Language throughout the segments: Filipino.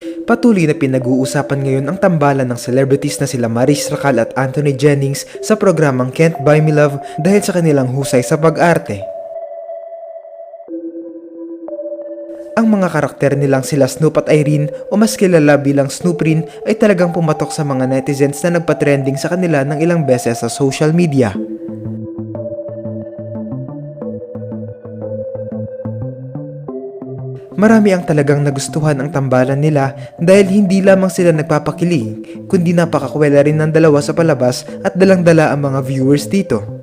Patuloy na pinag-uusapan ngayon ang tambalan ng celebrities na sila Maris Racal at Anthony Jennings sa programang Can't Buy Me Love dahil sa kanilang husay sa pag-arte. Ang mga karakter nilang sila Snoop at Irene o mas kilala bilang Snooprin ay talagang pumatok sa mga netizens na nagpa-trending sa kanila ng ilang beses sa social media. Marami ang talagang nagustuhan ang tambalan nila dahil hindi lamang sila nagpapakilig, kundi napakakwela rin ng dalawa sa palabas at dalang-dala ang mga viewers dito.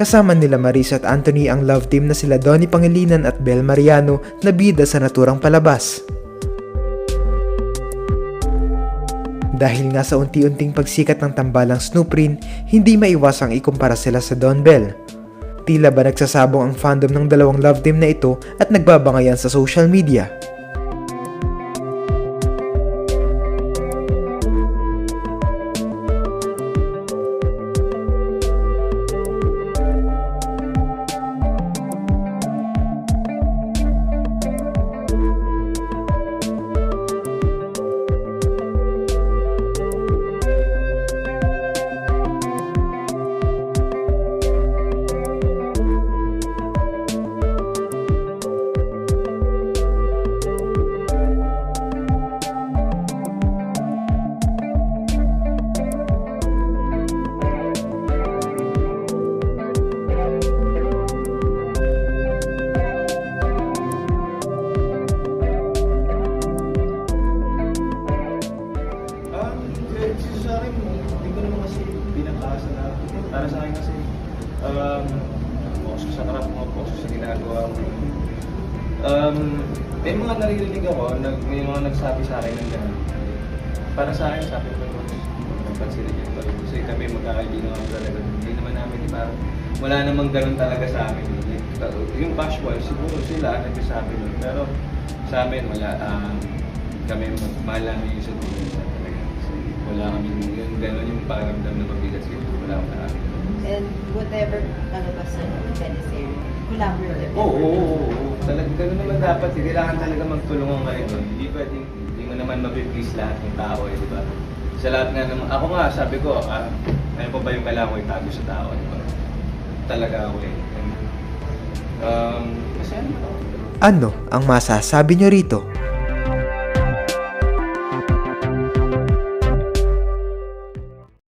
Kasama nila Marisa at Anthony ang love team na sila Donnie Pangilinan at Bel Mariano na bida sa naturang palabas. Dahil nga sa unti-unting pagsikat ng tambalang Snooprin, hindi maiwasang ikumpara sila sa Don Bell. Tila ba nagsasabong ang fandom ng dalawang love team na ito at nagbabangayan sa social media. Sa akin, hindi ko naman kasi pinagkasa na. Para sa akin kasi, um, poso sa karap mo, poso sa ginagawa mo. Um, may mga naririnig ako, nag, may mga nagsabi sa akin ng gano'n. Para sa akin, sabi ko, nagpansin yun pa rin. Kasi kami magkakaibigan ako talaga. Hindi naman namin, parang wala namang gano'n talaga sa amin. Yung casual, siguro sila nagsasabi nun. Pero sa amin, wala. Um, kami mahal namin yung isa't isa talaga. Kasi wala kami gano'n yung pakiramdam na mabigat sila. Wala akong namin. And whatever kalabasan ng teleserye, collaborative. Oo, oo, oo, oo. Talagang gano'n naman dapat. eh. Kailangan talaga magtulungan kayo. no? Hindi pwedeng, hindi mo naman mapiplease lahat ng tao, eh, di ba? Sa lahat nga naman, ako nga, sabi ko, ah, ano pa ba yung kailangan ko itago sa tao, di ba? Talaga ako eh. And, um, kasi ano ba? Ano ang masasabi nyo rito?